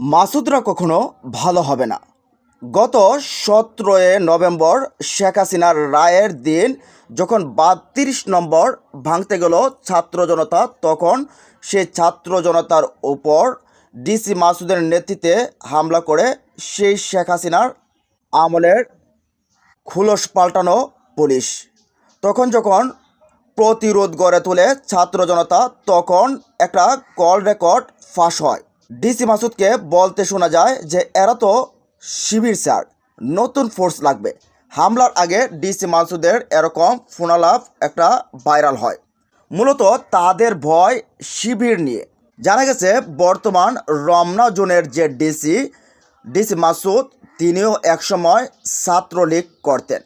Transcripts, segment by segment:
মাসুদরা কখনো ভালো হবে না। গত সতেরোই নভেম্বর শেখ হাসিনার রায়ের দিন যখন বাত্রিশ নম্বর ভাঙতে গেল ছাত্র জনতা, তখন সেই ছাত্র জনতার উপর ডিসি মাসুদের নেতৃত্বে হামলা করে সেই শেখ হাসিনার আমলের খুলস পাল্টানো পুলিশ। তখন যখন প্রতিরোধ গড়ে তোলে ছাত্র জনতা, তখন একটা কল রেকর্ড ফাঁস হয়। ডিসি মাসুদকে বলতে শোনা যায় যে এরা তো শিবির স্যার, নতুন ফোর্স লাগবে। হামলার আগে ডিসি মাসুদের এরকম ফোনালাপ একটা ভাইরাল হয়। মূলত তাদের ভয় শিবির নিয়ে। জানা গেছে, বর্তমান রমনা জোনের যে ডিসি ডিসি মাসুদ, তিনিও একসময় ছাত্রলীগ করতেন।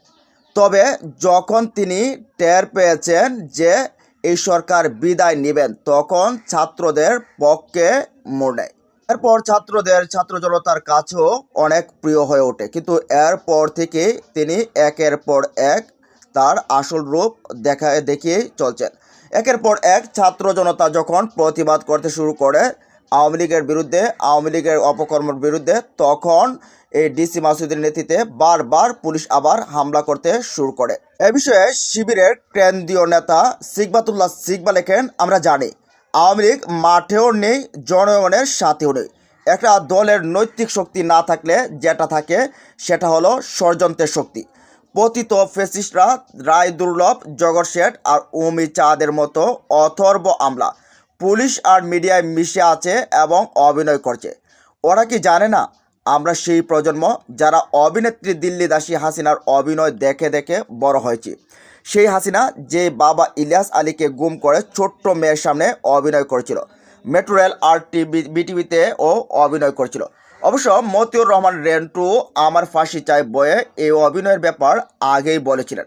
তবে যখন তিনি টের পেয়েছেন যে এই সরকার বিদায় নেবেন, তখন ছাত্রদের পক্ষে মোড়। এরপর ছাত্রদের, ছাত্র জনতার কাছেও অনেক প্রিয় হয়ে ওঠে। কিন্তু এরপর থেকে তিনি একের পর এক তার আসল রূপ দেখা দেখিয়ে চলছেন। একের পর এক ছাত্র জনতা যখন প্রতিবাদ করতে শুরু করে আওয়ামী লীগের বিরুদ্ধে, আওয়ামী লীগের অপকর্মের বিরুদ্ধে তখন এই ডিসি মাসুদের নেতৃত্বে বারবার পুলিশ আবার হামলা করতে শুরু করে। এ বিষয়ে শিবিরের কেন্দ্রীয় নেতা সিকবাতুল্লাহ সিকবা লেখেন, আমরা জানি, আওয়ামী লীগ মাঠেও নেই, জনগণের সাথেও নেই। একটা দলের নৈতিক শক্তি না থাকলে যেটা থাকে সেটা হলো ষড়যন্ত্রের শক্তি। পতিত ফেসিস্টরা রায় দুর্লভ জগৎ শেঠ আর উমি চাঁদের মতো অথর্ব আমলা। পুলিশ আর মিডিয়ায় মিশে আছে এবং অভিনয় করছে। ওরা কি জানে না? আমরা সেই প্রজন্ম যারা অভিনেত্রী দিল্লি দাসী হাসিনার অভিনয় দেখে দেখে বড় হয়েছি। সেই হাসিনা যে বাবা ইলিয়াস আলীকে গুম করে ছোট্ট মেয়ের সামনে অভিনয় করেছিল। মেট্রো রেল আর টিভি বিটিভিতে ও অভিনয় করেছিল। অবশ্য মতিউর রহমান রেন্টু আমার ফাঁসি চাই বয়ে এই অভিনয়ের ব্যাপার আগেই বলেছিলেন।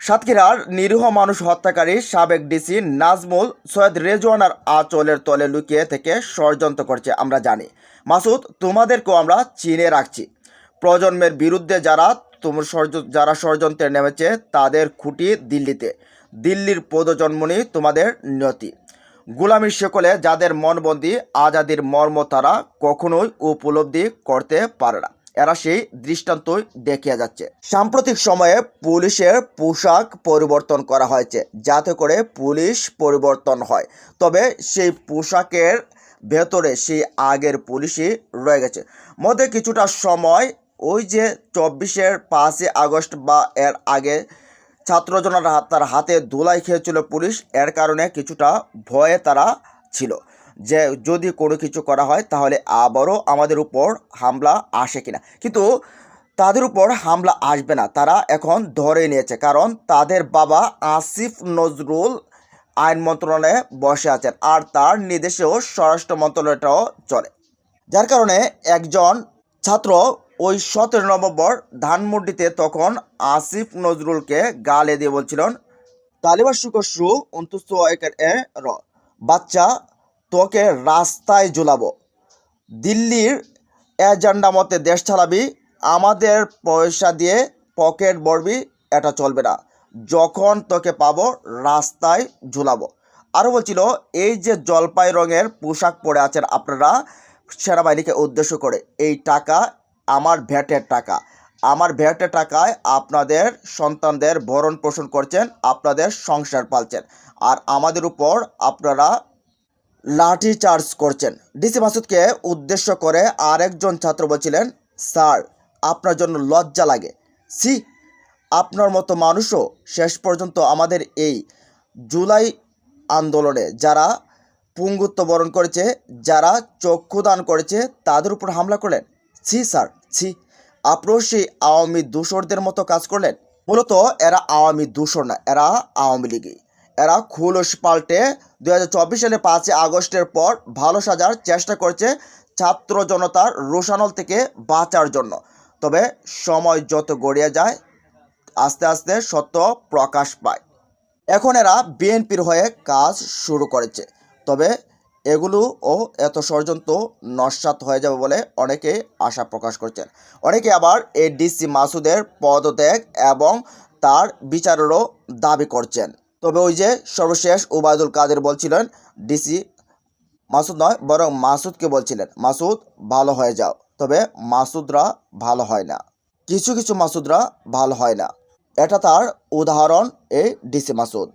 সাতক্ষীরার নিরীহ মানুষ হত্যাকারী সাবেক ডিসি নাজমুল সৈয়দ রেজওয়ানার আঁচলের তলে লুকিয়ে থেকে ষড়যন্ত্র করছে, আমরা জানি। মাসুদ, তোমাদেরকেও আমরা চিনে রাখছি। প্রজন্মের বিরুদ্ধে যারা তোমার যারা ষড়যন্ত্রে নেমেছে, তাদের খুঁটি দিল্লিতে। দিল্লির পদজন্মনি তোমাদের নিয়তি। গুলামির সকলে যাদের মনবন্দি, আজাদির মর্ম তারা কখনোই উপলব্ধি করতে পারে না। এরা সেই দৃষ্টান্তই দেখিয়ে যাচ্ছে। সাম্প্রতিক সময়ে পুলিশের পোশাক পরিবর্তন করা হয়েছে, যাতে করে পুলিশ পরিবর্তন হয়। তবে সেই পোশাকের ভেতরে সেই আগের পুলিশই রয়ে গেছে। মধ্যে কিছুটা সময়, ওই যে চব্বিশের পাঁচই আগস্ট বা এর আগে ছাত্রজনরা তার হাতে ধুলাই খেয়েছিল পুলিশ, এর কারণে কিছুটা ভয়ে তারা ছিল। যে যদি কোনো কিছু করা হয়, তাহলে আবারও আমাদের উপর হামলা আসে কিনা। কিন্তু তাদের উপর হামলা আসবে না। তারা এখন ধরে নিয়েছে। কারণ তাদের বাবা আসিফ নজরুল আইন মন্ত্রণালয়ে বসে আছেন আর তার নির্দেশেও স্বরাষ্ট্র মন্ত্রণালয়টাও চলে। যার কারণে একজন ছাত্র ওই সতেরো নভেম্বর ধানমন্ডিতে তখন আসিফ নজরুলকে গালে দিয়ে বলছিলেন তালিবার সুকসু অন্তুস্ত একের এ র, বাচ্চা তোকে রাস্তায় ঝুলাবো। দিল্লির এজেন্ডা মতে দেশ চালাবি, আমাদের পয়সা দিয়ে পকেট ভরবি, এটা চলবে না। যখন তোকে পাবো, রাস্তায় ঝুলাবো। আরও বলছিল, এই যে জলপাই রঙের পোশাক পরে আছেন আপনারা, সেনাবাহিনীকে উদ্দেশ্য করে, এই টাকা আমার ভ্যাটের টাকা। আমার ভ্যাটের টাকায় আপনাদের সন্তানদের ভরণ পোষণ করছেন, আপনাদের সংসার পালছেন। আর আমাদের উপর আপনারা লাঠি চার্জ করছেন। ডিসি মাসুদকে উদ্দেশ্য করে আরেকজন ছাত্র বলছিলেন, স্যার, আপনার জন্য লজ্জা লাগে। সি আপনার মতো মানুষও শেষ পর্যন্ত আমাদের এই জুলাই আন্দোলনে যারা পুঙ্গুত্ব বরণ করেছে, যারা চক্ষুদান করেছে, তাদের উপর হামলা করলেন। ছি, স্যার, ছি। আপনিও সেই আওয়ামী দূষরদের মতো কাজ করলেন? মূলত এরা আওয়ামী দূষর না, এরা আওয়ামী লীগই। এরা খুলস পাল্টে দু হাজার চব্বিশ সালে পাঁচই আগস্টের পর ভালো সাজার চেষ্টা করছে ছাত্র জনতার রোশানল থেকে বাঁচার জন্য। তবে সময় যত গড়িয়ে যায়, আস্তে আস্তে সত্য প্রকাশ পায়। এখন এরা বিএনপির হয়ে কাজ শুরু করেছে। তবে এগুলো ও এত ষড়যন্ত্র নস্বাত হয়ে যাবে বলে অনেকে আশা প্রকাশ করছেন। অনেকে আবার এই ডিসি মাসুদের পদত্যাগ এবং তার বিচারেরও দাবি করছেন। তবে ওই যে সর্বশেষ ওবায়দুল কাদের বলছিলেন, ডিসি মাসুদ নয়, বরং মাসুদকে বলছিলেন, মাসুদ, ভালো হয়ে যাও। তবে মাসুদরা ভালো হয় না। কিছু কিছু মাসুদরা ভালো হয় না। এটা তার উদাহরণ এই ডিসি মাসুদ।